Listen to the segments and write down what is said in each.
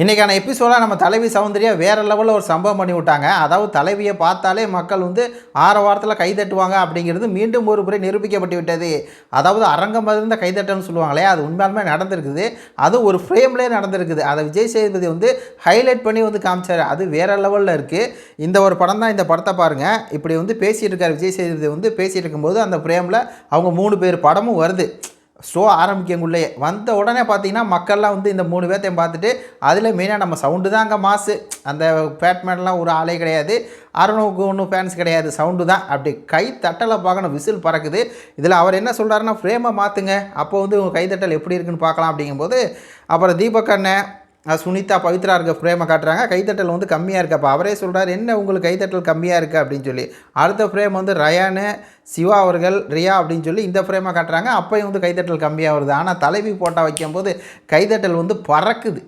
இன்றைக்கான எபிசோடாக நம்ம தலைவி சௌந்தர்யா வேறு லெவலில் ஒரு சம்பவம் பண்ணி விட்டாங்க. அதாவது தலைவியை பார்த்தாலே மக்கள் வந்து ஆற வாரத்தில் கைதட்டுவாங்க அப்படிங்கிறது மீண்டும் ஒரு முறை நிரூபிக்கப்பட்டு விட்டது. அதாவது அரங்கம் இருந்த கைதட்டல்னு சொல்லுவாங்களே அது உண்மையாலுமே நடந்திருக்குது. அது ஒரு ஃப்ரேம்லேயே நடந்திருக்குது. அதை விஜய் சேதுபதி வந்து ஹைலைட் பண்ணி வந்து காமிச்சார். அது வேறு லெவலில் இருக்குது இந்த ஒரு படம் தான் இந்த படத்தை பாருங்கள் இப்படி வந்து பேசிகிட்டு இருக்கார் விஜய் சேதுபதி வந்து பேசிகிட்டு இருக்கும்போது அந்த ஃப்ரேமில் அவங்க மூணு பேர் படமும் வருது. ஷோ ஆரம்பிக்கங்குள்ளேயே. வந்த உடனே பார்த்தீங்கன்னா மக்கள்லாம் வந்து இந்த மூணு பேர்த்தையும் பார்த்துட்டு அதில் மெயினாக நம்ம சவுண்டு தான் அங்கே மாசு அந்த பேட்மேன்லாம் ஒரு ஆளே கிடையாது. அறநூறுக்கு ஒன்றும் ஃபேன்ஸ் கிடையாது. சவுண்டு தான். அப்படி கை தட்டலை பார்க்கணும். விசில் பறக்குது. இதில் அவர் என்ன சொல்கிறாருன்னா ஃப்ரேமை மாற்றுங்க அப்போ வந்து உங்கள் கைத்தட்டல் எப்படி இருக்குன்னு பார்க்கலாம். அப்படிங்கும்போது அப்புறம் தீபக் அண்ணன் சுனிதா பவித்ரா இருக்க ஃப்ரேமை காட்டுறாங்க. கைத்தட்டல் வந்து கம்மியாக இருக்குது அப்போ அவரே சொல்கிறார் என்ன உங்களுக்கு கைத்தட்டல் கம்மியாக இருக்குது அப்படின்னு சொல்லி. அடுத்த ஃப்ரேம் வந்து ரயானு சிவா அவர்கள் ரியா அப்படின்னு சொல்லி இந்த ஃப்ரேமை காட்டுறாங்க. அப்போயும் வந்து கைத்தட்டல் கம்மியாக வருது. ஆனால் தலைவி போட்டால் வைக்கும்போது கைத்தட்டல் வந்து பறக்குது.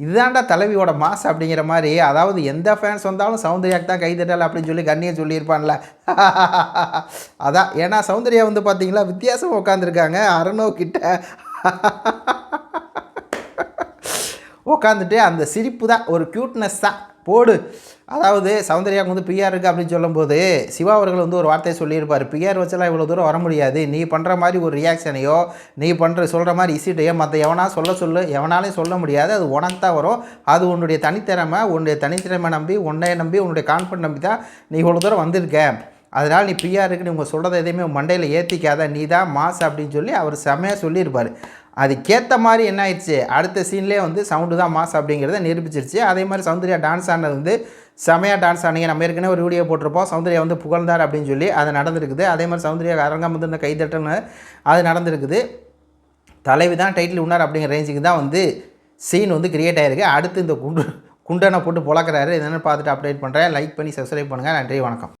இதுதான்டா தலைவியோட மாஸ் அப்படிங்கிற மாதிரி. அதாவது எந்த ஃபேன்ஸ் வந்தாலும் சௌந்தர்யாக்கு தான் கைதட்டல் அப்படின்னு சொல்லி கண்ணியை சொல்லியிருப்பான்ல. அதான். ஏன்னா சௌந்தர்யா வந்து பார்த்தீங்களா வித்தியாசமாக உட்காந்துருக்காங்க அரணோ கிட்ட உட்காந்துட்டு அந்த சிரிப்பு தான் ஒரு க்யூட்னஸ் தான். போடு. அதாவது சௌந்தர்யாவுக்கு வந்து பிஆர் இருக்குது அப்படின்னு சொல்லும்போது சிவா அவர்கள் வந்து ஒரு வார்த்தையை சொல்லியிருப்பார். பிஆர் வச்செல்லாம் இவ்வளோ தூரம் வர முடியாது. நீ பண்ணுற மாதிரி ஒரு ரியாக்ஷனையோ நீ பண்ணுற சொல்கிற மாதிரி இசிட்டையோ மற்ற எவனா சொல்ல சொல்லு எவனாலையும் சொல்ல முடியாது. அது உனக்கு தான் வரும். அது உன்னுடைய தனித்திறமை உன்னுடைய தனித்திறமை நம்பி உன்னைய நம்பி உன்னுடைய கான்ஃபிடன்ட் நம்பி தான் நீ இவ்வளோ தூரம் வந்திருக்க. அதனால் நீ பிஆர் இருக்குன்னு இவங்க சொல்கிறத எதையுமே மண்டையில் ஏற்றிக்காத நீ தான் மாஸ் அப்படின்னு சொல்லி அவர் செம்மையாக சொல்லியிருப்பார். அதுக்கேற்ற மாதிரி என்ன ஆயிடுச்சு அடுத்த சீன்லேயே வந்து சவுண்டு தான் மாஸ் அப்படிங்கிறத நிரூபிச்சிருச்சு. அதே மாதிரி சௌந்தர்யா டான்ஸ் ஆனது வந்து செமையாக டான்ஸ் ஆனீங்க. நம்ம ஏற்கனவே ஒரு வீடியோ போட்டிருப்போம். சௌந்தர்யா வந்து புகழ்ந்தார் அப்படின்னு சொல்லி அது நடந்திருக்குது. அதே மாதிரி சௌந்தர்யா அரங்கம் வந்து இந்த கைதட்டல்னு அது நடந்திருக்குது. தலைவி தான் டைட்டில் உண்ணார் அப்படிங்கிற ரேஞ்சுக்கு தான் வந்து சீன் வந்து கிரியேட் ஆகிருக்கு அடுத்து இந்த குண்டு குண்டனை போட்டு புழக்கிறாரு. என்னென்னு பார்த்துட்டு அப்டேட் பண்ணுறேன் லைக் பண்ணி சப்ஸ்கிரைப் பண்ணுங்கள் நன்றி வணக்கம்.